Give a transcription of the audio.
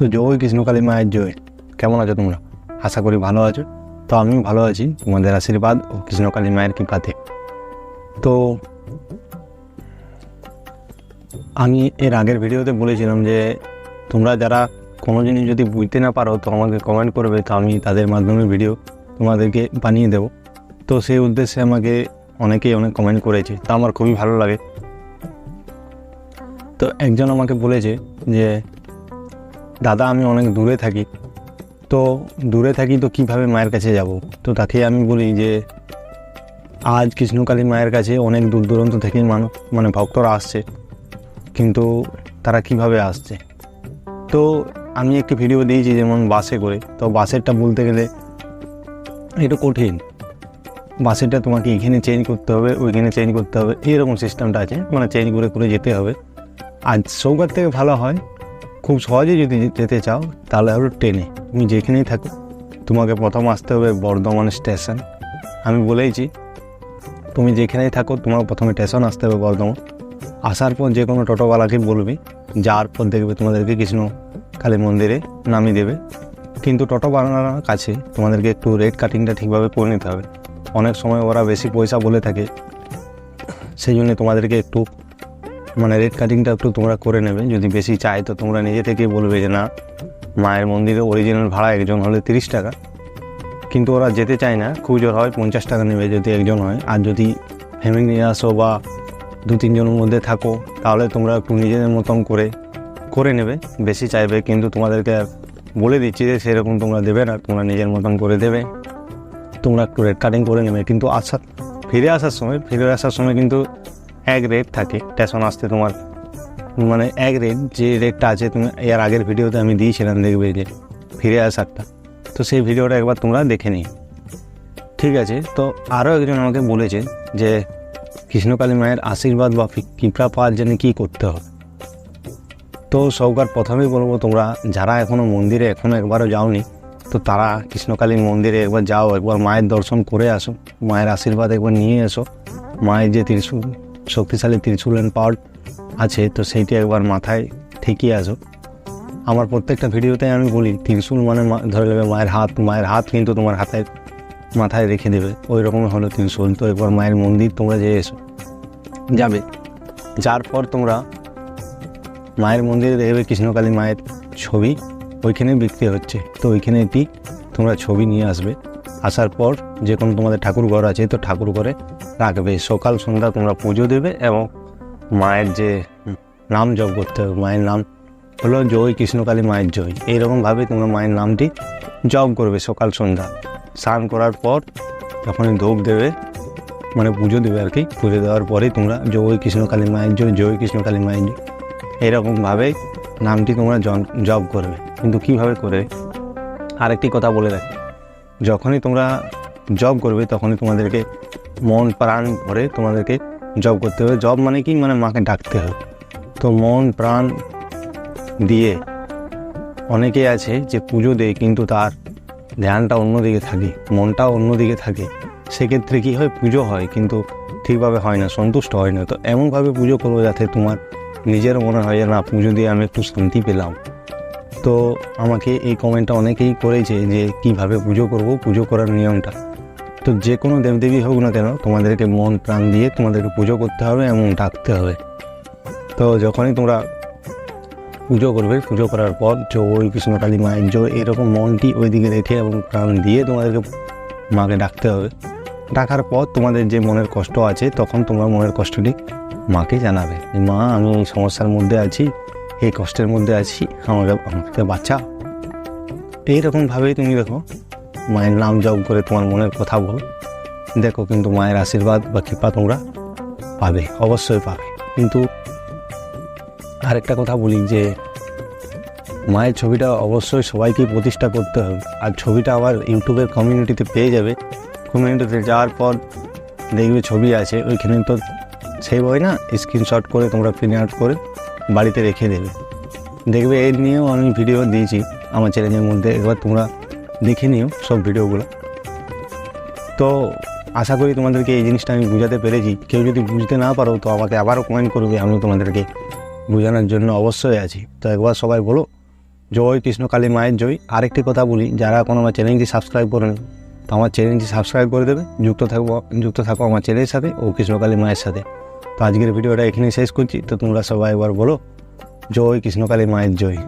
তো জয় কৃষ্ণকালী মায়ের জয়। কেমন আছো তোমরা? আশা করি ভালো আছো। তো আমিও ভালো আছি। তোমাদের আশীর্বাদ ও কৃষ্ণকালী মায়ের কৃপাতে। তো আমি এর আগের ভিডিওতে বলেছিলাম যে, তোমরা যারা কোনো জিনিস যদি বুঝতে না পারো, তো আমাকে কমেন্ট করবে, তো আমি তাদের মাধ্যমে ভিডিও তোমাদেরকে বানিয়ে দেবো। তো সেই উদ্দেশ্যে আমাকে অনেকেই অনেক কমেন্ট করেছে। তা আমার খুবই ভালো লাগে। তো একজন আমাকে বলেছে যে দাদা, আমি অনেক দূরে থাকি। তো দূরে থাকি তো কীভাবে মায়ের কাছে যাব? তো তাকে আমি বলি যে, আজ কৃষ্ণকালী মায়ের কাছে অনেক দূর দূরান্ত থেকে মানুষ মানে ভক্তরা আসছে। কিন্তু তারা কীভাবে আসছে? তো আমি একটি ভিডিও দিয়েছি যেমন বাসে করে। তো বাসেরটা বলতে গেলে একটু কঠিন। বাসেরটা তোমাকে এখানে চেঞ্জ করতে হবে, ওইখানে চেঞ্জ করতে হবে। এইরকম সিস্টেমটা আছে। মানে চেঞ্জ করে করে যেতে হবে। আর সৌকার থেকে ভালো হয়। খুব সহজে যদি যেতে চাও, তাহলে হলো ট্রেনে। তুমি যেখানেই থাকো, তোমাকে প্রথম আসতে হবে বর্ধমান স্টেশন। আমি বলেইছি, তুমি যেখানেই থাকো তোমার প্রথমে স্টেশন আসতে হবে বর্ধমান। আসার পর যে কোনো টোটোওয়ালাকে বলবে, যাওয়ার পর দেখবে তোমাদেরকে কৃষ্ণ কালী মন্দিরে নামিয়ে দেবে। কিন্তু টোটোওয়ালার কাছে তোমাদেরকে একটু রেট কাটিংটা ঠিকভাবে করে নিতে হবে। অনেক সময় ওরা বেশি পয়সা বলে থাকে সেই জন্য তোমাদেরকে একটু মানে রেড কাটিংটা একটু তোমরা করে নেবে। যদি বেশি চাই, তো তোমরা নিজে থেকেই বলবে যে, না, মায়ের মন্দিরে অরিজিনাল ভাড়া একজন হলে তিরিশ টাকা। কিন্তু ওরা যেতে চায় না, খুব জোর হয় পঞ্চাশ টাকা নেবে যদি একজন হয়। আর যদি ফ্যামিলি নিয়ে আসো বা দু তিনজনের মধ্যে থাকো, তাহলে তোমরা একটু নিজেদের মতন করে করে নেবে। বেশি চাইবে, কিন্তু তোমাদেরকে বলে দিচ্ছি যে, সেরকম তোমরা দেবে না, তোমরা নিজের মতন করে দেবে। তোমরা একটু রেড কাটিং করে নেবে। কিন্তু আসা ফিরে আসার সময়, ফিরে আসার সময় কিন্তু এক রেট থাকে স্টেশন আসতে তোমার মানে এক রেট যে রেটটা আছে, তুমি এর আগের ভিডিওতে আমি দিয়েছিলাম, দেখবে যে ফিরে আসারটা। তো সেই ভিডিওটা একবার তোমরা দেখে নিই ঠিক আছে, তো আরও একজন আমাকে বলেছে যে, কৃষ্ণকালী মায়ের আশীর্বাদ বা কৃপা পাওয়ার জন্য কী করতে হবে? তো সৌকার প্রথমেই বলব, তোমরা যারা এখনও মন্দিরে এখনও একবারও যাওনি, তো তারা কৃষ্ণকালী মন্দিরে একবার যাও, একবার মায়ের দর্শন করে আসো, মায়ের আশীর্বাদ একবার নিয়ে এসো, মায়ের যে ত্রিশূল শক্তিশালী ত্রিশূল পাওয়ার আছে, তো সেইটি একবার মাথায় ঠেকিয়ে আসো। আমার প্রত্যেকটা ভিডিওতে আমি বলি, ত্রিশূল মানে ধরে নেবে মায়ের হাত মায়ের হাত কিন্তু তোমার হাতের মাথায় রেখে দেবে। ওই রকম হলো ত্রিশূল। তো একবার মায়ের মন্দির তোমরা যে এসো। যাবে। যার পর তোমরা মায়ের মন্দিরে দেখবে কৃষ্ণকালী মায়ের ছবি ওইখানে বিক্রি হচ্ছে। তো ওইখানে তোমরা ছবি নিয়ে আসবে। আসার পর যে কোনো তোমাদের ঠাকুর ঘর আছে, তো ঠাকুর ঘরে রাখবে। সকাল, সন্ধ্যা তোমরা পুজো দেবে এবং মায়ের যে নাম জপ করতে হবে, মায়ের নাম হলো জয় কৃষ্ণকালী মায়ের জয়। এইরকমভাবে তোমরা মায়ের নামটি জপ করবে সকাল, সন্ধ্যা। স্নান করার পর যখনই ধূপ দেবে মানে পুজো দেবে আর কি, পুজো দেওয়ার পরে তোমরা জয় কৃষ্ণকালী মায়ের জয় জয় কৃষ্ণকালী মায়ের জয় এরকমভাবে নামটি তোমরা জপ করবে। কিন্তু কীভাবে করে? আরেকটি কথা বলে রাখি। যখনই তোমরা জব করবে, তখনই তোমাদেরকে মন প্রাণ ভরে তোমাদেরকে জব করতে হবে। জব মানে কি? মানে মাকে ডাকতে হবে। তো মন প্রাণ দিয়ে অনেকেই আছে যে পুজো দেয় কিন্তু তার ধ্যানটা অন্যদিকে থাকে মনটা অন্যদিকে থাকে। সেক্ষেত্রে কী হয়? পুজো হয় কিন্তু ঠিকভাবে হয় না, সন্তুষ্ট হয় না। তো এমনভাবে পুজো করব যাতে তোমার নিজের মনে হয় যে, না, পুজো দিয়ে আমি একটু শান্তি পেলাম। তো আমাকে এই কমেন্টটা অনেকেই করেছে যে, কীভাবে পুজো করব? পুজো করার নিয়মটা। তো যে কোনো দেবদেবী হোক না কেন, তোমাদেরকে মন প্রাণ দিয়ে তোমাদেরকে পুজো করতে হবে এবং ডাকতে হবে। তো যখনই তোমরা পুজো করবে, পুজো করার পর জয় কৃষ্ণকালী মায়ের জয়, এরকম মনটি ওইদিকে রেখে এবং প্রাণ দিয়ে তোমাদেরকে মাকে ডাকতে হবে। ডাকার পর তোমাদের যে মনের কষ্ট আছে, তখন তোমার মনের কষ্টটি মাকে জানাবে মা, আমি এই সমস্যার মধ্যে আছি, এই কষ্টের মধ্যে আছি, আমাকে আমাকে বাঁচা এইরকমভাবেই তুমি দেখো মায়ের নাম জপ করে তোমার মনের কথা বল। দেখো কিন্তু মায়ের আশীর্বাদ বা কৃপা তোমরা পাবে, অবশ্যই পাবে। কিন্তু আরেকটা কথা বলি যে, মায়ের ছবিটা অবশ্যই সবাইকেই প্রতিষ্ঠা করতে হবে। আর ছবিটা আবার ইউটিউবের কমিউনিটিতে পেয়ে যাবে। কমিউনিটিতে যাওয়ার পর দেখবে ছবি আছে, ওইখানে তো সেই বই না স্ক্রিনশট করে তোমরা প্রিন্ট আউট করে বাড়িতে রেখে দেবে। দেখবে এর নিয়েও আমি ভিডিও দিয়েছি, আমার চ্যানেলের মধ্যে। একবার তোমরা দেখে নিও সব ভিডিওগুলো। তো আশা করি তোমাদেরকে এই জিনিসটা আমি বুঝাতে পেরেছি। কেউ যদি বুঝতে না পারো, তো আমাকে আবারও কমেন্ট করবে আমি তোমাদেরকে বোঝানোর জন্য অবশ্যই আছি। তো একবার সবাই বলো, জয় কৃষ্ণকালী মায়ের জয়। আরেকটি কথা বলি, যারা কোনো আমার চ্যানেলটি সাবস্ক্রাইব করেন, তো আমার চ্যানেলটি সাবস্ক্রাইব করে দেবে। যুক্ত থাকব, যুক্ত থাকো আমার চ্যানেলের সাথে ও কৃষ্ণকালী মায়ের সাথে। তো আজকের ভিডিওটা এখানেই শেষ করছি। তো তোমরা সবাই একবার বলো, জয় কৃষ্ণকালী মায়ের জয়।